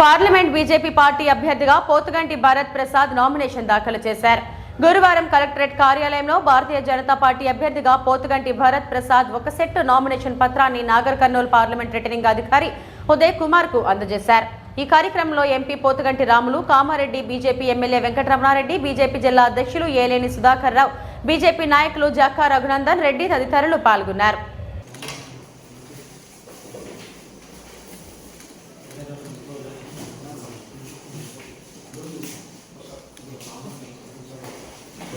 Parliament BJP party అభ్యర్థిగా Pothuganti Bharat Prasad nomination దాఖలు చేశారు. గురువారం కలెక్టరేట్ కార్యాలయంలో భారతీయ జనతా పార్టీ అభ్యర్థిగా పోతుగంటి భరత్ ప్రసాద్ ఒక సెట్ నామినేషన్ పత్రాన్ని నాగర్ కర్నూలు పార్లమెంట్ రిటర్నింగ్ అధికారి ఉదయ్ కుమార్కు అందజేశారు. ఈ కార్యక్రమంలో MP Pothuganti Ramulu Kamareddy BJP MLA Venkataramana Reddy BJP జిల్లా అధ్యక్షులు ఏలేని సుధాకర్ రావు బీజేపీ నాయకులు జక్కా రఘునందన్ రెడ్డి తదితరులు పాల్గొన్నారు.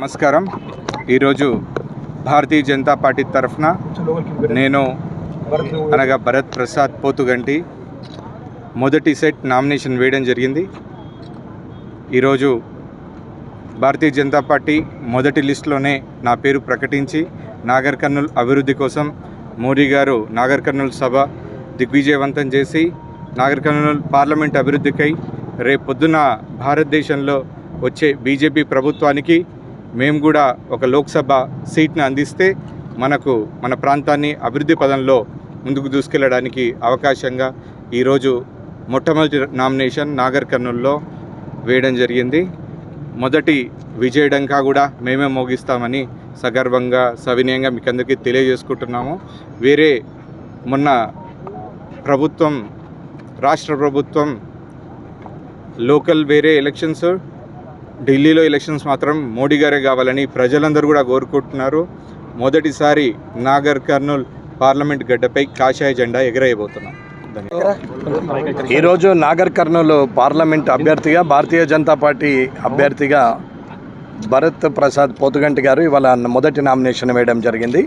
నమస్కారం. ఈరోజు భారతీయ జనతా పార్టీ తరఫున నేను అనగా భరత్ ప్రసాద్ పోతుగంటి మొదటి సెట్ నామినేషన్ వేయడం జరిగింది. ఈరోజు భారతీయ జనతా పార్టీ మొదటి లిస్టులోనే నా పేరు ప్రకటించి నాగర్ కర్నూల్ అభివృద్ధి కోసం మోడీ గారు నాగర్ కర్నూల్ సభ దిగ్విజయవంతం చేసి నాగర్ కర్నూల్ పార్లమెంట్ అభివృద్ధికై రేపు పొద్దున భారతదేశంలో వచ్చే బీజేపీ ప్రభుత్వానికి మేము కూడా ఒక లోక్సభ సీట్ని అందిస్తే మనకు మన ప్రాంతాన్ని అభివృద్ధి పదంలో ముందుకు దూసుకెళ్ళడానికి అవకాశంగా ఈరోజు మొట్టమొదటి నామినేషన్ నాగర్ కర్నూల్లో వేయడం జరిగింది. మొదటి విజయడంకా కూడా మేమే మోగిస్తామని సగర్వంగా సవినయంగా మీకు అందరికీ తెలియజేసుకుంటున్నాము. వేరే మొన్న ప్రభుత్వం రాష్ట్ర ప్రభుత్వం లోకల్ వేరే ఎలక్షన్స్ ఢిల్లీలో ఎలక్షన్స్ మాత్రం మోడీ గారే కావాలని ప్రజలందరూ కూడా కోరుకుంటున్నారు. మొదటిసారి నాగర్ కర్నూల్ పార్లమెంట్ గడ్డపై కాషాయ జెండా ఎగరేయబోతున్నాం. ఈరోజు నాగర్ కర్నూలు పార్లమెంట్ అభ్యర్థిగా భారతీయ జనతా పార్టీ అభ్యర్థిగా భరత్ ప్రసాద్ పోతుగంటి గారు ఇవాళ మొదటి నామినేషన్ వేయడం జరిగింది.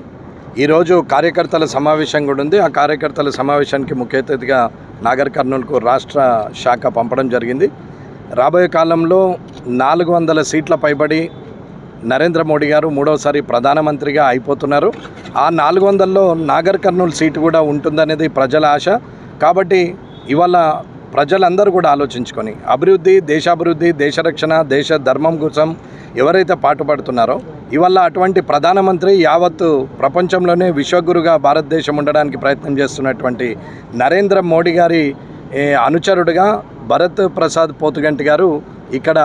ఈరోజు కార్యకర్తల సమావేశం కూడా ఉంది. ఆ కార్యకర్తల సమావేశానికి ముఖ్య అతిథిగా నాగర్ కర్నూలుకు రాష్ట్ర శాఖ పంపడం జరిగింది. రాబోయే కాలంలో నాలుగు వందల సీట్ల పైబడి నరేంద్ర మోడీ గారు మూడవసారి ప్రధానమంత్రిగా అయిపోతున్నారు. ఆ నాలుగు వందల్లో నాగర్ కర్నూలు సీటు కూడా ఉంటుందనేది ప్రజల ఆశ. కాబట్టి ఇవాళ ప్రజలందరూ కూడా ఆలోచించుకొని అభివృద్ధి దేశాభివృద్ధి దేశ రక్షణ దేశ ధర్మం కోసం ఎవరైతే పాటుపడుతున్నారో ఇవాళ అటువంటి ప్రధానమంత్రి యావత్తు ప్రపంచంలోనే విశ్వగురుగా భారతదేశం ఉండడానికి ప్రయత్నం చేస్తున్నటువంటి నరేంద్ర మోడీ గారి అనుచరుడుగా భరత్ ప్రసాద్ పోతుగంటి గారు ఇక్కడ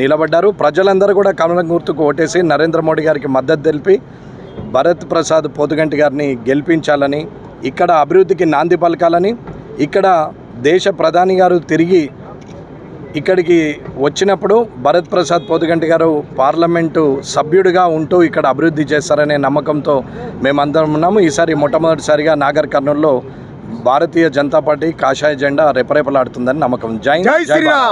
నిలబడ్డారు. ప్రజలందరూ కూడా కమలం గుర్తుకు ఓటేసి నరేంద్ర మోడీ గారికి మద్దతు తెలిపి భరత్ ప్రసాద్ పోతుగంటి గారిని గెలిపించాలని ఇక్కడ అభివృద్ధికి నాంది పలకాలని ఇక్కడ దేశ ప్రధాని గారు తిరిగి ఇక్కడికి వచ్చినప్పుడు భరత్ ప్రసాద్ పోతుగంటి గారు పార్లమెంటు సభ్యుడిగా ఉంటూ ఇక్కడ అభివృద్ధి చేస్తారనే నమ్మకంతో మేమందరం ఉన్నాము. ఈసారి మొట్టమొదటిసారిగా నాగర్ కర్నూల్లో భారతీయ జనతా పార్టీ కాషాయ జెండా రెపరెపలాడుతుందని నమ్మకం. జై జై.